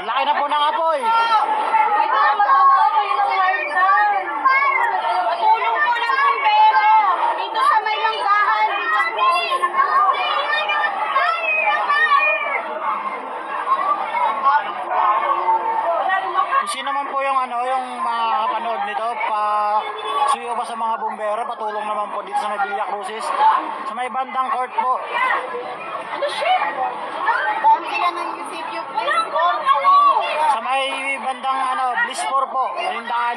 Laki na po ng apoy. Sino man po yung ano, yung makakapanood nito, pa suyo pa sa mga bumbero, patulong naman po dito sa may Villa Crucis. Sa may bandang court po. Ano shit? Daan sila ng Eusebio Place. Sa may bandang ano, Blispor po, yung daan.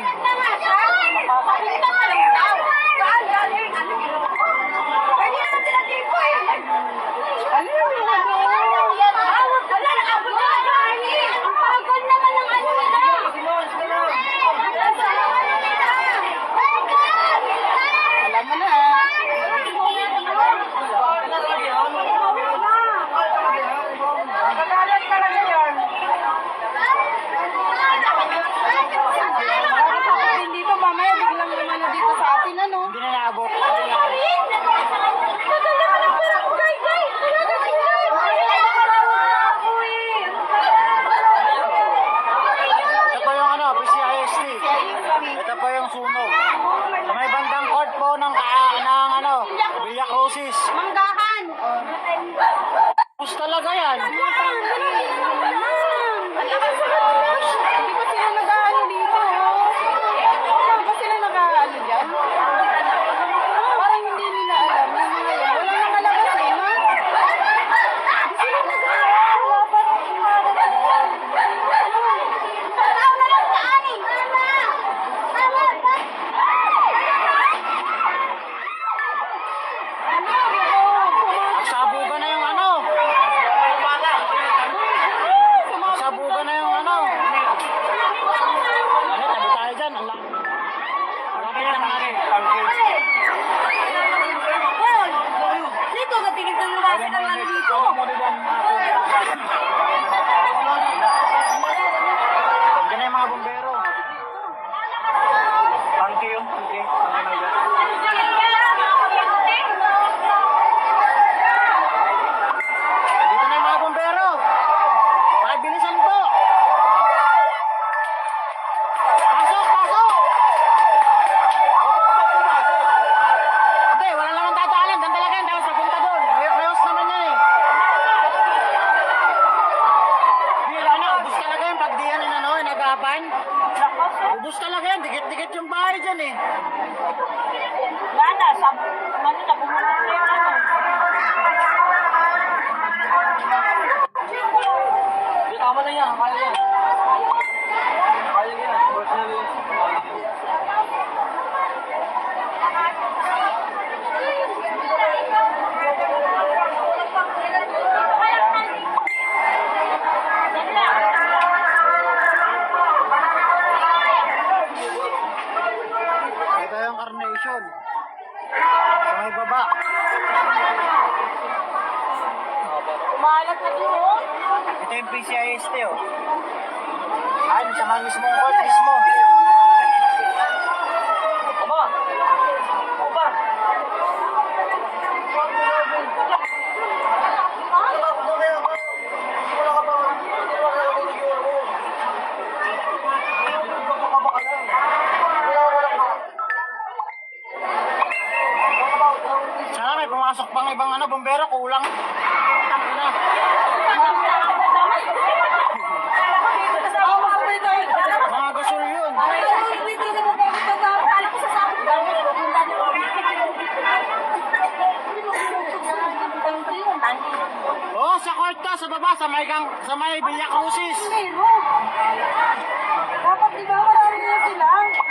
Papunta ka lang daw. Saan galing? Ano yun? Kanina na sila tipo eh. Ano yun? Ah, wala na ako na. Ang bagal naman ng ano nila. Alam mo na. Nagagalit talaga yan. Hindi dito mamaya biglang naman na dito sa atin ano. Hindi na naabot. Ito po yung ano, PCIST. Ito po yung sunog. Sa may bandang court po ng, ka- ng ano, Villa Crucis. Manggahan. Bus talaga yan. Hindi ba sila nag-ano dito? Hindi ba sila nag-ano dyan? Parang hindi nila alam. Yung mga yan. Walang nakalabas eh, no? Hindi sila nag-ano. Wala pa Sabugan na yung ano. Sabugan na yung ano. Ano, tabi tayo dyan. Ang laki. Ang laki ng laki. Dito, natingin ng lumasi ng ano dito. Diyan na yung mga bumbero. Thank you. Okay. Dito na yung mga bumbero. Pakibilisan po. Pasok, pasok. Hindi, wala naman tatalan. Dan talaga yan. Tapos napunta doon. May- Mayos naman yan eh. Di, wala na. Ubus talaga yan. Pag di yan inano, inagapan. Ubus talaga yan. Dikit-dikit yung bahay dyan eh. Lana, sa Manila, pumunta na yung ano. Di, tama na yan. Kaya yan. Kaya yan. Personally. Ito carnation. Sa may baba. Umalat na doon. Ito yung PCIST oh. Ay, sa mga mismong court mismo. Pumasok pang ibang ano, bombero, kulang. Tangina. Mga gasol yun. Oh, sa court to, sa baba, sa may, gang, sa may Villa Crucis. Dapat di ba